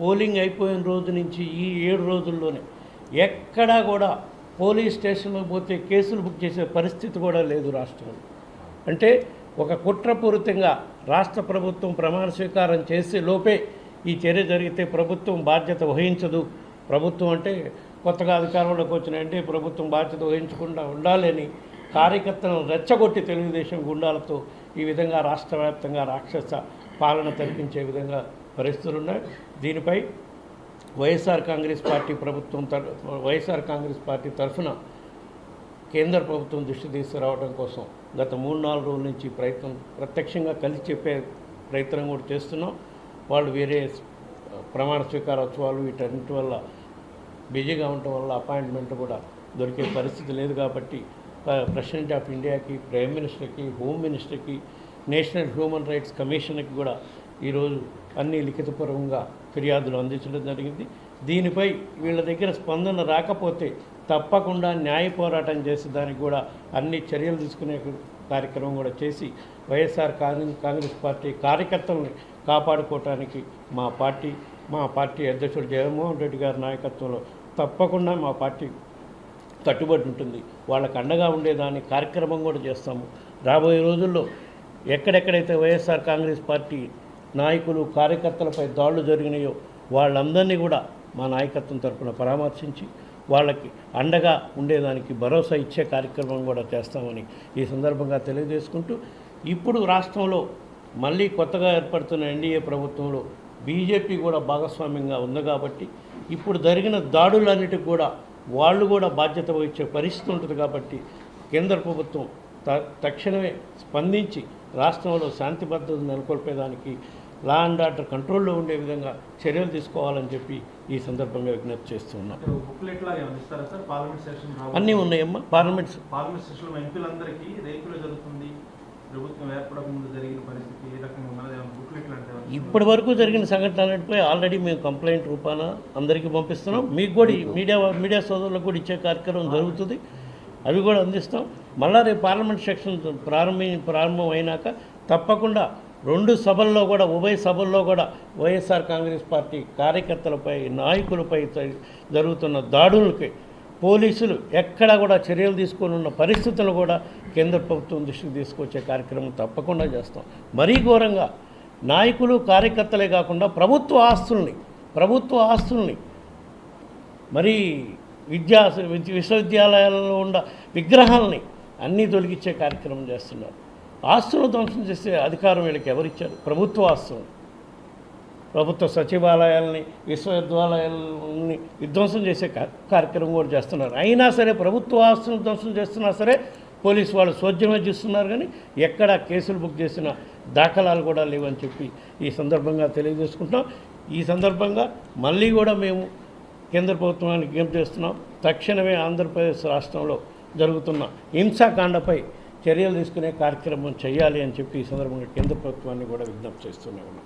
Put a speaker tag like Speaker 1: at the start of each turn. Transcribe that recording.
Speaker 1: Polling అయిపోయిన రోజు నుంచి ఈ ఏడు రోజుల్లోనే ఎక్కడా కూడా పోలీస్ స్టేషన్లో పోతే కేసులు బుక్ చేసే పరిస్థితి కూడా లేదు రాష్ట్రంలో. అంటే ఒక కుట్రపూరితంగా రాష్ట్ర ప్రభుత్వం ప్రమాణ స్వీకారం చేసే లోపే ఈ చర్య జరిగితే ప్రభుత్వం బాధ్యత వహించదు. ప్రభుత్వం అంటే కొత్తగా అధికారంలోకి వచ్చినాయంటే ప్రభుత్వం బాధ్యత వహించకుండా ఉండాలని కార్యకర్తలను రెచ్చగొట్టి తెలుగుదేశం గుండాలతో ఈ విధంగా రాష్ట్ర వ్యాప్తంగా రాక్షస పాలన తరిపించే విధంగా పరిస్థితులు ఉన్నాయి. దీనిపై వైఎస్ఆర్ కాంగ్రెస్ పార్టీ ప్రభుత్వం తర వైఎస్ఆర్ కాంగ్రెస్ పార్టీ తరఫున కేంద్ర ప్రభుత్వం దృష్టి తీసుకురావడం కోసం గత మూడు నాలుగు రోజుల నుంచి ప్రయత్నం ప్రత్యక్షంగా కలిసి చెప్పే ప్రయత్నం కూడా చేస్తున్నాం. వాళ్ళు వేరే ప్రమాణ స్వీకారోత్సవాలు వీటన్నిటి వల్ల బిజీగా ఉండటం వల్ల అపాయింట్మెంట్ కూడా దొరికే పరిస్థితి లేదు కాబట్టి ప్రెసిడెంట్ ఆఫ్ ఇండియాకి ప్రైమ్ మినిస్టర్కి హోమ్ మినిస్టర్కి నేషనల్ హ్యూమన్ రైట్స్ కమిషన్కి కూడా ఈరోజు అన్ని లిఖితపూర్వకంగా ఫిర్యాదులు అందించడం జరిగింది. దీనిపై వీళ్ళ దగ్గర స్పందన రాకపోతే తప్పకుండా న్యాయ పోరాటం చేసి దానికి కూడా అన్ని చర్యలు తీసుకునే కార్యక్రమం కూడా చేసి వైఎస్ఆర్ కాంగ్రెస్ కాంగ్రెస్ పార్టీ కార్యకర్తలను కాపాడుకోవటానికి మా పార్టీ మా పార్టీ అధ్యక్షుడు జగన్మోహన్ రెడ్డి గారి నాయకత్వంలో తప్పకుండా మా పార్టీ కట్టుబడి ఉంటుంది. వాళ్ళకు అండగా ఉండేదాని కార్యక్రమం కూడా చేస్తాము. రాబోయే రోజుల్లో ఎక్కడెక్కడైతే వైఎస్ఆర్ కాంగ్రెస్ పార్టీ నాయకులు కార్యకర్తలపై దాడులు జరిగినాయో వాళ్ళందరినీ కూడా మా నాయకత్వం తరపున పరామర్శించి వాళ్ళకి అండగా ఉండేదానికి భరోసా ఇచ్చే కార్యక్రమం కూడా చేస్తామని ఈ సందర్భంగా తెలియజేసుకుంటూ ఇప్పుడు రాష్ట్రంలో మళ్ళీ కొత్తగా ఏర్పడుతున్న ఎన్డీఏ ప్రభుత్వంలో బీజేపీ కూడా భాగస్వామ్యంగా ఉంది కాబట్టి ఇప్పుడు జరిగిన దాడులన్నిటికి కూడా వాళ్ళు కూడా బాధ్యత వహించే పరిస్థితి ఉంటుంది కాబట్టి కేంద్ర ప్రభుత్వం త తక్షణమే స్పందించి రాష్ట్రంలో శాంతి భద్రత నెలకొల్పేదానికి లా అండ్ ఆర్డర్ కంట్రోల్లో ఉండే విధంగా చర్యలు తీసుకోవాలని చెప్పి ఈ సందర్భంగా విజ్ఞప్తి చేస్తున్నాం. అన్నీ ఉన్నాయమ్మా పార్లమెంట్
Speaker 2: పార్లమెంట్ సెషన్లో ఎంపీలందరికీ రేపులో జరుగుతుంది ప్రభుత్వం ఏర్పడక ముందు జరిగిన పరిస్థితి ఏ రకంగా ఉన్నది?
Speaker 1: ఇప్పటి వరకు జరిగిన సంఘటనలపై ఆల్రెడీ మేము కంప్లైంట్ రూపాన అందరికీ పంపిస్తున్నాం. మీకు కూడా మీడియా మీడియా సోదరులకు కూడా ఇచ్చే కార్యక్రమం జరుగుతుంది. అవి కూడా అందిస్తాం. మళ్ళా రేపు పార్లమెంట్ సెక్షన్ ప్రారంభి ప్రారంభం అయినాక తప్పకుండా రెండు సభల్లో కూడా ఉభయ సభల్లో కూడా వైఎస్ఆర్ కాంగ్రెస్ పార్టీ కార్యకర్తలపై నాయకులపై జరుగుతున్న దాడులకి పోలీసులు ఎక్కడ కూడా చర్యలు తీసుకొని ఉన్న పరిస్థితులను కూడా కేంద్ర ప్రభుత్వం దృష్టికి తీసుకొచ్చే కార్యక్రమం తప్పకుండా చేస్తాం. మరీ ఘోరంగా నాయకులు కార్యకర్తలే కాకుండా ప్రభుత్వ ఆస్తుల్ని ప్రభుత్వ ఆస్తుల్ని మరి విద్యా విద్య- విశ్వవిద్యాలయాలలో ఉన్న విగ్రహాలని అన్నీ తొలగించే కార్యక్రమం చేస్తున్నారు. ఆస్తులు ధ్వంసం చేసే అధికారం వీళ్ళకి ఎవరిచ్చారు? ప్రభుత్వ ఆస్తులు. ప్రభుత్వ సచివాలయాలని విశ్వవిద్యాలయాలని విధ్వంసం చేసే కార్యక్రమం కూడా చేస్తున్నారు. అయినా సరే ప్రభుత్వ ఆస్తులను ధ్వంసం చేస్తున్నా సరే పోలీసు వాళ్ళు సోద్యమే చేస్తున్నారు కానీ ఎక్కడ కేసులు బుక్ చేసిన దాఖలాలు కూడా లేవని చెప్పి ఈ సందర్భంగా తెలియజేసుకుంటాం ఈ సందర్భంగా మళ్ళీ కూడా మేము కేంద్ర ప్రభుత్వానికి విజ్ఞప్తి చేస్తున్నాం. తక్షణమే ఆంధ్రప్రదేశ్ రాష్ట్రంలో జరుగుతున్న హింసాకాండపై చర్యలు తీసుకునే కార్యక్రమం చేయాలి అని చెప్పి ఈ సందర్భంగా కేంద్ర ప్రభుత్వాన్ని కూడా విజ్ఞప్తి చేస్తూనే ఉన్నాం.